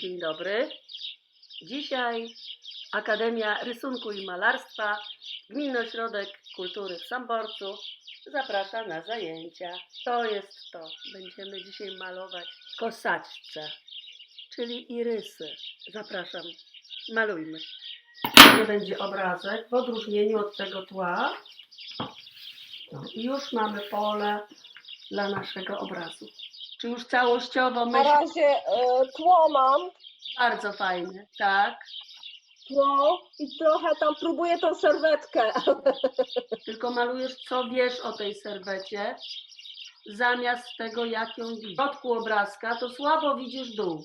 Dzień dobry. Dzisiaj Akademia Rysunku i Malarstwa, Gminny Ośrodek Kultury w Samborcu zaprasza na zajęcia. To jest to. Będziemy dzisiaj malować kosaczce, czyli irysy. Zapraszam. Malujmy. To będzie obrazek w odróżnieniu od tego tła. No, i już mamy pole dla naszego obrazu. Czy już całościowo Na myśl? razie e, tło mam, Bardzo fajnie, tak. tło i trochę tam próbuję tą serwetkę. Tylko malujesz, co wiesz o tej serwecie, zamiast tego, jak ją widzisz. W środku obrazka to słabo widzisz dół.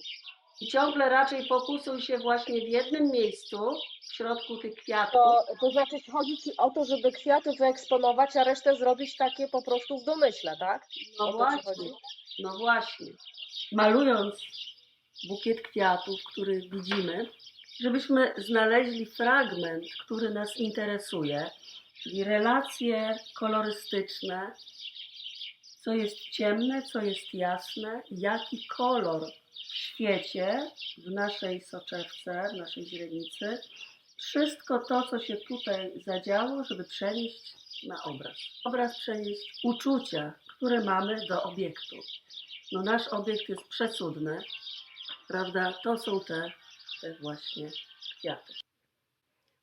I ciągle raczej fokusuj się właśnie w jednym miejscu, w środku tych kwiatów. To, to znaczy chodzi Ci o to, żeby kwiaty wyeksponować, a resztę zrobić takie po prostu w domyśle, tak? No o to ci właśnie, chodzi? No właśnie. Malując bukiet kwiatów, który widzimy, żebyśmy znaleźli fragment, który nas interesuje, czyli relacje kolorystyczne, co jest ciemne, co jest jasne, jaki kolor w świecie, w naszej soczewce, w naszej źrenicy. Wszystko to, co się tutaj zadziało, żeby przenieść na obraz. Obraz przenieść uczucia, które mamy do obiektu. No nasz obiekt jest przecudny, prawda? To są te, te właśnie kwiaty.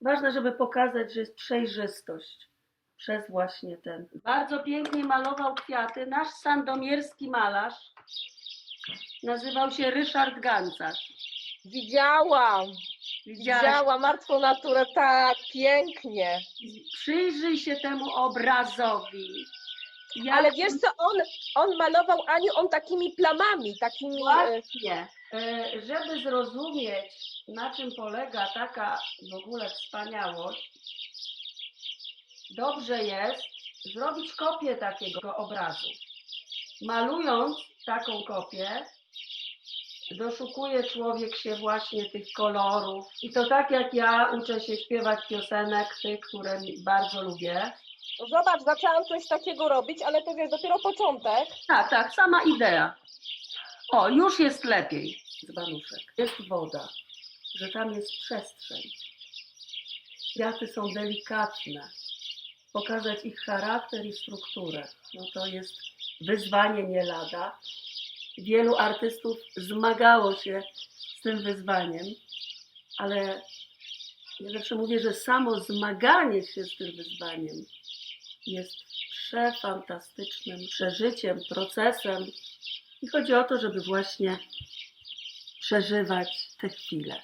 Ważne, żeby pokazać, że jest przejrzystość przez właśnie ten. Bardzo pięknie malował kwiaty nasz sandomierski malarz. Nazywał się Ryszard Gancarz. Widziałam, Widziałaś? widziałam martwą naturę, tak, pięknie. Przyjrzyj się temu obrazowi. Jak Ale wiesz co, on, on malował, Aniu, on takimi plamami, takimi... e, Właśnie, e, żeby zrozumieć, na czym polega taka w ogóle wspaniałość, dobrze jest zrobić kopię takiego obrazu. Malując taką kopię, doszukuje człowiek się właśnie tych kolorów. I to tak jak ja uczę się śpiewać piosenek, tych, które bardzo lubię. Zobacz, zaczęłam coś takiego robić, ale to wiesz, dopiero początek. Tak, tak, sama idea. O, już jest lepiej z banuszek. Jest woda, że tam jest przestrzeń. Kwiaty są delikatne. Pokazać ich charakter i strukturę. No to jest wyzwanie nie lada. Wielu artystów zmagało się z tym wyzwaniem, ale ja zawsze mówię, że samo zmaganie się z tym wyzwaniem jest przefantastycznym przeżyciem, procesem. I chodzi o to, żeby właśnie przeżywać te chwile.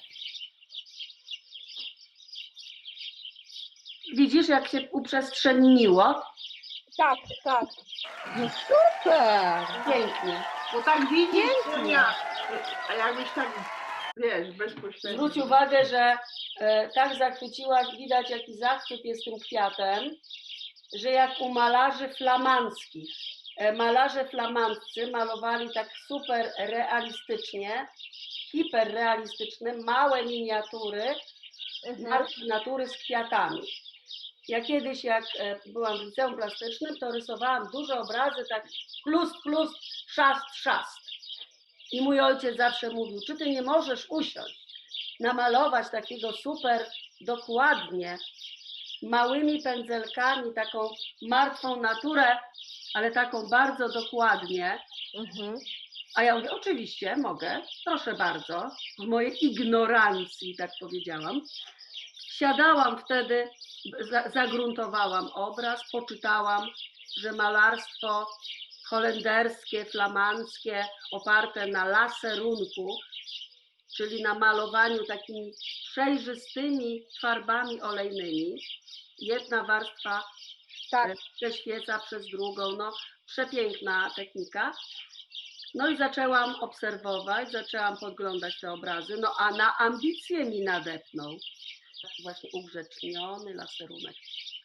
Widzisz, jak się uprzestrzenniło? Tak, tak. No super! Pięknie. Bo tak widzisz, Pięknie. ja, a jakbyś tak, wiesz, bezpośrednio. Zwróć uwagę, że e, tak zachwyciłaś, widać jaki zachwyt jest tym kwiatem, że jak u malarzy flamandzkich. E, malarze flamandzcy malowali tak super realistycznie, hiperrealistyczne, małe miniatury Mhm. natury z kwiatami. Ja kiedyś, jak e, byłam w liceum plastycznym, to rysowałam duże obrazy, tak plus, plus, szast, szast. I mój ojciec zawsze mówił, czy ty nie możesz usiąść, namalować takiego super dokładnie, małymi pędzelkami, taką martwą naturę, ale taką bardzo dokładnie. Mhm. A ja mówię, oczywiście, mogę, proszę bardzo, w mojej ignorancji, tak powiedziałam. Siadałam wtedy, za- zagruntowałam obraz, poczytałam, że malarstwo holenderskie, flamandzkie, oparte na laserunku, czyli na malowaniu takimi przejrzystymi farbami olejnymi. Jedna warstwa Tak, e, prześwieca przez drugą. No, przepiękna technika. No i zaczęłam obserwować, zaczęłam podglądać te obrazy, no a na ambicje mi nadepnął właśnie ugrzeczniony laserunek.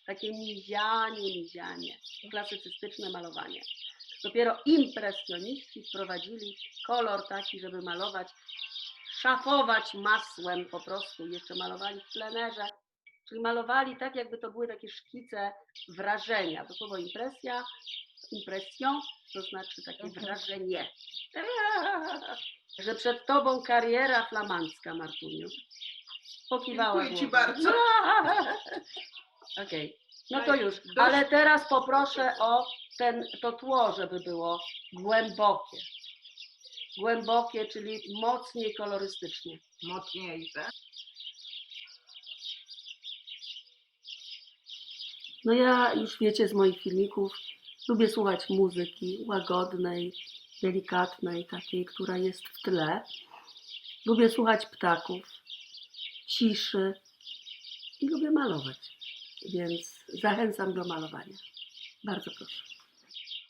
Takie mizianie, mizianie, klasycystyczne malowanie. Dopiero impresjoniści wprowadzili kolor taki, żeby malować, szafować masłem po prostu. Jeszcze malowali w plenerze, czyli malowali tak, jakby to były takie szkice wrażenia. To słowo impresja, impresją, to znaczy takie Mhm. wrażenie. że przed tobą kariera flamandzka, Martuniu. Pokiwała Dziękuję ci bardzo. Okej, no to już. Ale teraz poproszę o ten, to tło, żeby było głębokie. Głębokie, czyli mocniej kolorystycznie. Mocniejsze. No ja już wiecie z moich filmików, lubię słuchać muzyki łagodnej, delikatnej, takiej, która jest w tle. Lubię słuchać ptaków, ciszy i lubię malować. Więc zachęcam do malowania. Bardzo proszę.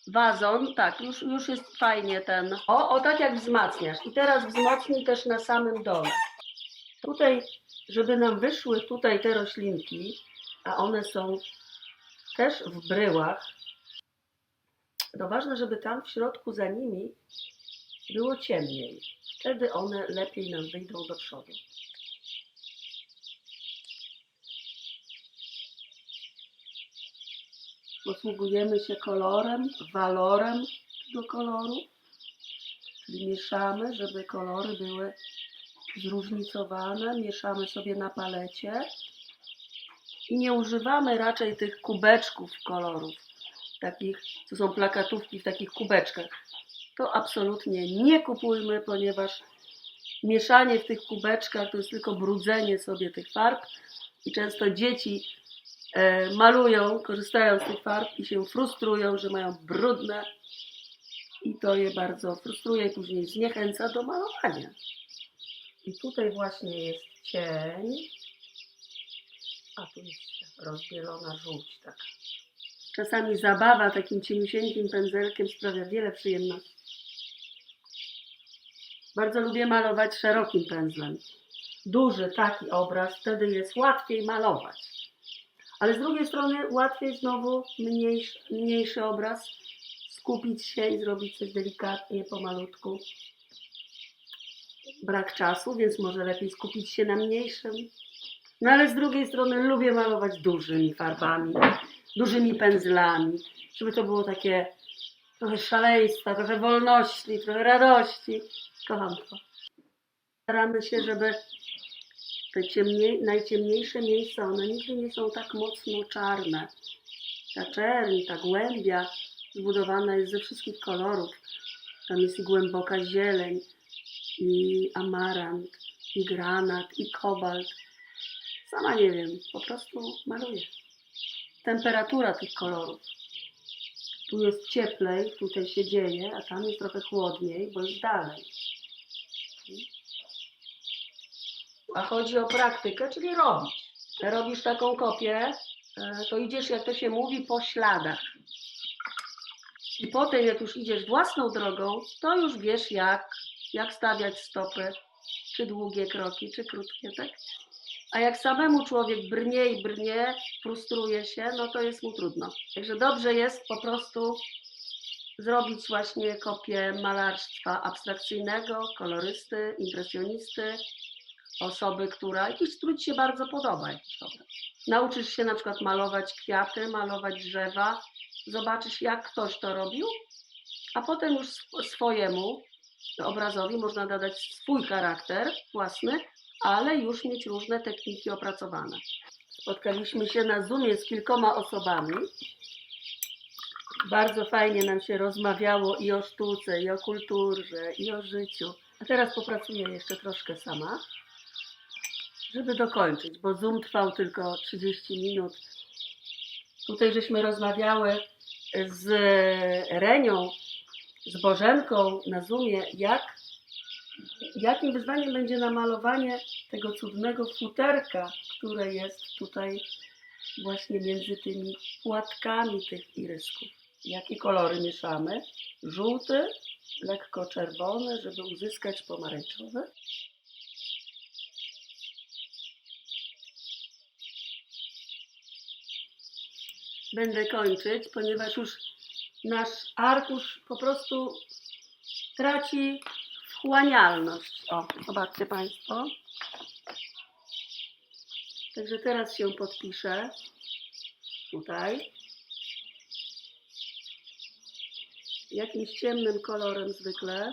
Wazon, tak, już, już jest fajnie ten. O, o, tak jak wzmacniasz. I teraz wzmocnij też na samym dole. Tutaj, żeby nam wyszły tutaj te roślinki, a one są też w bryłach, to ważne, żeby tam w środku za nimi było ciemniej. Wtedy one lepiej nam wyjdą do przodu. Posługujemy się kolorem, walorem tego koloru, czyli mieszamy, żeby kolory były zróżnicowane, mieszamy sobie na palecie i nie używamy raczej tych kubeczków kolorów, takich, co są plakatówki w takich kubeczkach. To absolutnie nie kupujmy, ponieważ mieszanie w tych kubeczkach to jest tylko brudzenie sobie tych farb i często dzieci malują, korzystają z tych farb i się frustrują, że mają brudne i to je bardzo frustruje i później zniechęca do malowania. I tutaj właśnie jest cień, a tu jest rozbielona żółć taka. Czasami zabawa takim cieniusieńkim pędzelkiem sprawia wiele przyjemności. Bardzo lubię malować szerokim pędzlem. Duży taki obraz, wtedy jest łatwiej malować. Ale z drugiej strony łatwiej znowu mniejszy, mniejszy obraz skupić się i zrobić coś delikatnie, pomalutku. Brak czasu, więc może lepiej skupić się na mniejszym. No ale z drugiej strony lubię malować dużymi farbami, dużymi pędzlami, żeby to było takie trochę szaleństwa, trochę wolności, trochę radości. Kocham to. Staramy się, żeby te ciemniej, najciemniejsze miejsca, one nigdy nie są tak mocno czarne. Ta czerń, ta głębia zbudowana jest ze wszystkich kolorów. Tam jest i głęboka zieleń, i amarant, i granat, i kobalt. Sama nie wiem, po prostu maluję. Temperatura tych kolorów. Tu jest cieplej, tutaj się dzieje, a tam jest trochę chłodniej, bo jest dalej. A chodzi o praktykę, czyli robić. Robisz taką kopię, e, to idziesz, jak to się mówi, po śladach. I potem, jak już idziesz własną drogą, to już wiesz, jak, jak stawiać stopy, czy długie kroki, czy krótkie, tak? A jak samemu człowiek brnie i brnie, frustruje się, no to jest mu trudno. Także dobrze jest po prostu zrobić właśnie kopię malarstwa abstrakcyjnego, kolorysty, impresjonisty, osoby, która, jakiś, który ci się bardzo podoba, jakiś obraz. Nauczysz się na przykład malować kwiaty, malować drzewa, zobaczysz jak ktoś to robił, a potem już sw- swojemu obrazowi można dodać swój charakter własny, ale już mieć różne techniki opracowane. Spotkaliśmy się na Zoomie z kilkoma osobami. Bardzo fajnie nam się rozmawiało i o sztuce, i o kulturze, i o życiu. A teraz popracuję jeszcze troszkę sama, żeby dokończyć, bo Zoom trwał tylko 30 minut. Tutaj żeśmy rozmawiały z Renią, z Bożenką na Zoomie, jak jakim wyzwaniem będzie namalowanie tego cudnego futerka, które jest tutaj właśnie między tymi płatkami tych irysków. Jakie kolory mieszamy? Żółty, lekko czerwony, żeby uzyskać pomarańczowy. Będę kończyć, ponieważ już nasz arkusz po prostu traci wchłanialność. O, zobaczcie Państwo. Także teraz się podpiszę. Tutaj. Jakimś ciemnym kolorem zwykle.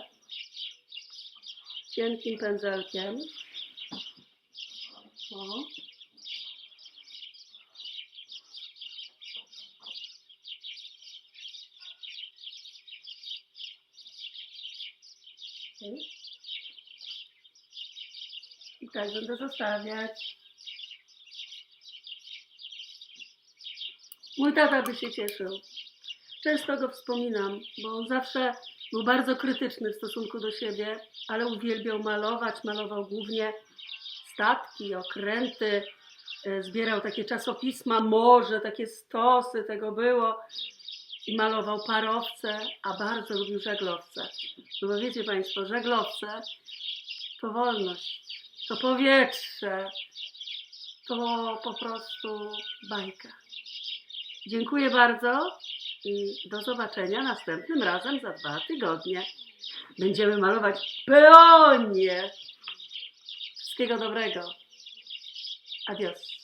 cienkim pędzelkiem. O. tak będę zostawiać. Mój tata by się cieszył. Często go wspominam, bo on zawsze był bardzo krytyczny w stosunku do siebie, ale uwielbiał malować. Malował głównie statki, okręty. e, Zbierał takie czasopisma, morze, takie stosy, tego było. I malował parowce, a bardzo lubił żaglowce. No bo wiecie Państwo, żaglowce to wolność, to powietrze, to po prostu bajka. Dziękuję bardzo i do zobaczenia następnym razem za dwa tygodnie. Będziemy malować peonie. Wszystkiego dobrego. Adios.